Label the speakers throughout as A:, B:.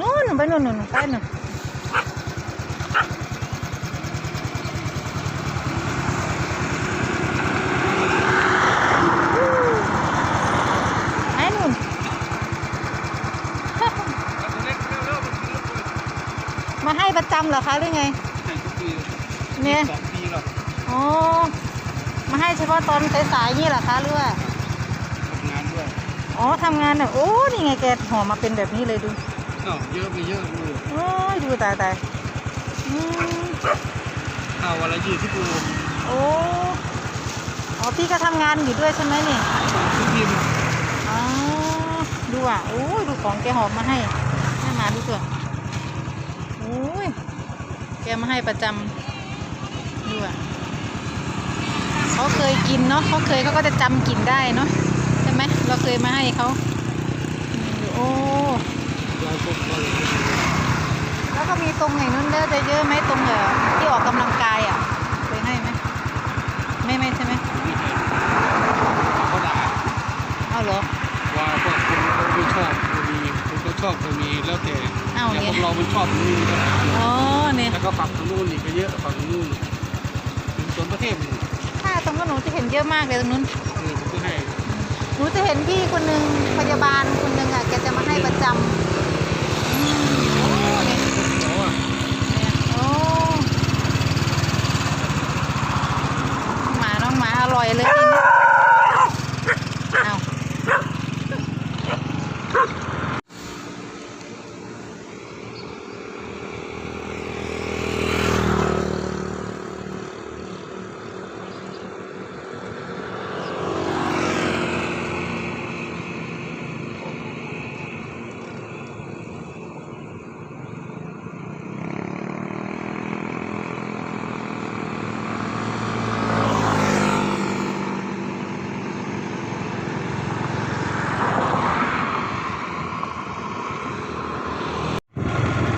A: นู่นไปนู่นนู่นไปนู่นไอ้นู่นมาให้ประจำเหรอคะหรือไงเนี่ย
B: สองปีแล้ว
A: อ๋อ มาให้เฉพาะตอนสายๆนี่เหรอคะหรือว่า
B: ทำงานด้วย
A: อ๋อทำงานเนี่ยโอ้ นี่ไงแกห่อมาเป็นแบบนี้เลยดู
B: อ้าวเยอะไปเยอะดู
A: โอ้ยดูตายตายอืม
B: ข้าววันละยี่สิบโล
A: โอ้อ๋อพี่ก็ทำงานอยู่ด้วยใช่ไหมนี่
B: ทุกทีม
A: อ๋อดูอะโอ้ยดูของแกหอบมาให้ให้มาดูตัวโอ้ยแกมาให้ประจำดูอะเขาเคยกินเนาะเขาเคยเขาก็จะจำกลิ่นได้เนาะใช่ไหมเราเคยมาให้เขาอืมโอ้
B: เราพบกัน
A: แล้วก็มีตรงไหนนู้นเด้อจะเยอะไหมตรงเอ่อที่ออกกำลังกายอะเคยให้ไหมไม่ไม่ใช่ไหม
B: ไม่ใช่เขาด่า
A: เอาเหรอ
B: ว่าพวกคนเขาไม่ชอบก็มีคนเขาชอบก็มีแล้วแต่
A: อ้าว
B: แต่
A: เนี่ย
B: พวกเรามันชอบมันมีปัญหา
A: อ๋อเนี่ย
B: แล้วก็ฝั่งทางนู้นอีกก็เยอะฝั่งทางนู้นถึงส่วนประเทศนี่
A: ถ้าตรงก็หนูจะเห็นเยอะมากเลยตรงนู้น
B: เออผมก็ให้
A: หนูจะเห็นพี่คนหนึ่งพยาบาลคนหนึ่งอะแกจะมาให้ประจำอืมโอ้เนี่ย
B: เพราะว่า
A: เนี่ยโอ้หมาน้องหมาอร่อยเลยทีนี้เอา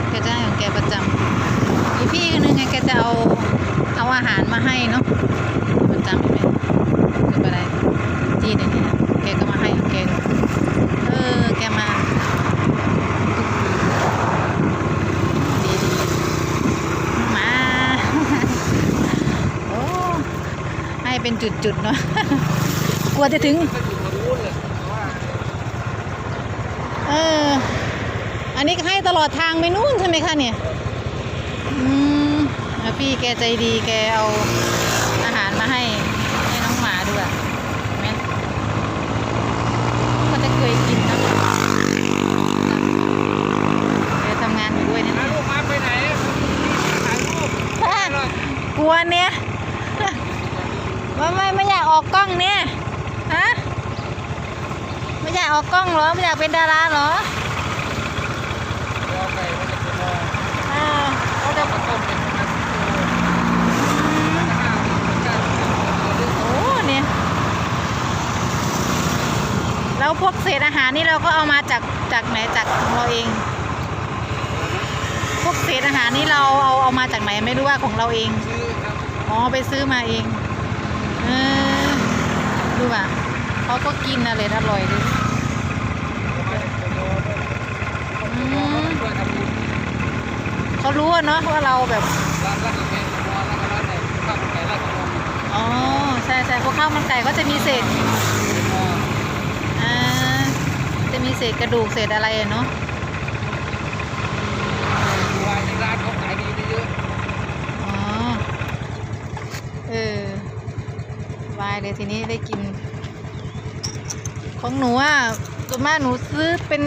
A: แกจะให้ของแก ประจำอีพี่คนนึงไงแกจะเอาเอาอาหารมาให้เนาะประจำไหมเกิดอะไรจีนเนี่ยแกก็มาให้แกเออแกมาดีดีมาโอ้ให้เป็นจุดๆเนาะกลัวจะถึง
B: เอ
A: อ อันนี้ก็ให้ตลอดทางไปนู่นใช่ไหมคะเนี่ยอืมแล้วพี่แกใจดีแกเอาอาหารมาให้ให้น้องหมาด้วยเห็นไหมก็จะเคยกินนะแกทำงานอยู่ด้วยเนี่ย
B: ถ่ายรูปมาไปไหนถ่ายรูป
A: กลัวเนี่ยไม่ไม่ไม่อยากออกกล้องเนี่ยฮะไม่อยากออกกล้องเหรอไม่อยากเป็นดาราเหรอ
B: รอไปว่าจะไปรอ
A: อ่าเขาจะ
B: ข้าวต้มเป็นพัน
A: โอ้เนี่ยแล้วพวก เศษอาหารนี่เราก็เอามาจากจากไหนจากของเราเอง พวกเศษอาหารนี่เราเอาเอามาจากไหนไม่รู้ว่าของเราเอง
B: อ๋
A: อไปซื้อมาเองเออดูป่ะเขาก็กินอะไรอร่อยเลยอืม
B: ด้วย
A: เขารู้อะเนาะว่าเราแบบอ๋อใช่ใช่พวกข้าวมันไก่ก็จะมีเศษ อ่าจะมี เศษกระดูกเศษอะไรอะเนาะ
B: วายในร้านเขาขายดีไปเยอะ
A: อ๋อ เออวายเลยทีนี้ได้กิน ของหนูอะส่วนมากหนูซื้อเป็น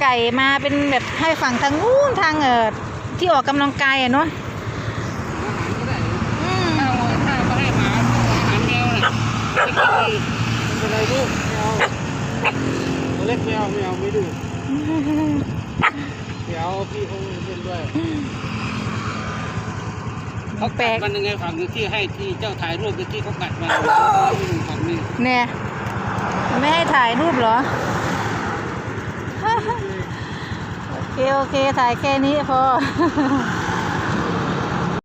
A: ไก่มาเป็นแบบให้ฝั่งทางนู้นทางเออที่ออกกำลังกายอะเนาะ
B: อาหารก็ได้
A: อืม
B: ถ้าเอาถ้าก็ให้หมาอาหารแมวน่ะไม่เป็นไรลูกไม่ เอาตัวเล็กไม่เอาไม่เอาไม่ดูเดี๋ยวพี่เขาเล่นด้วยเขา
A: แปล
B: กัด
A: ก
B: มันยังไงฝั่งหนึงที่ให้ที่เจ้าถ่ายรูปเมื่อกี้เขากัดมันฝั่งนี้
A: เนี่ยไม่ให้ถ่ายรูปเหรอ โอเค โอเค ถ่ายแค่นี้พอ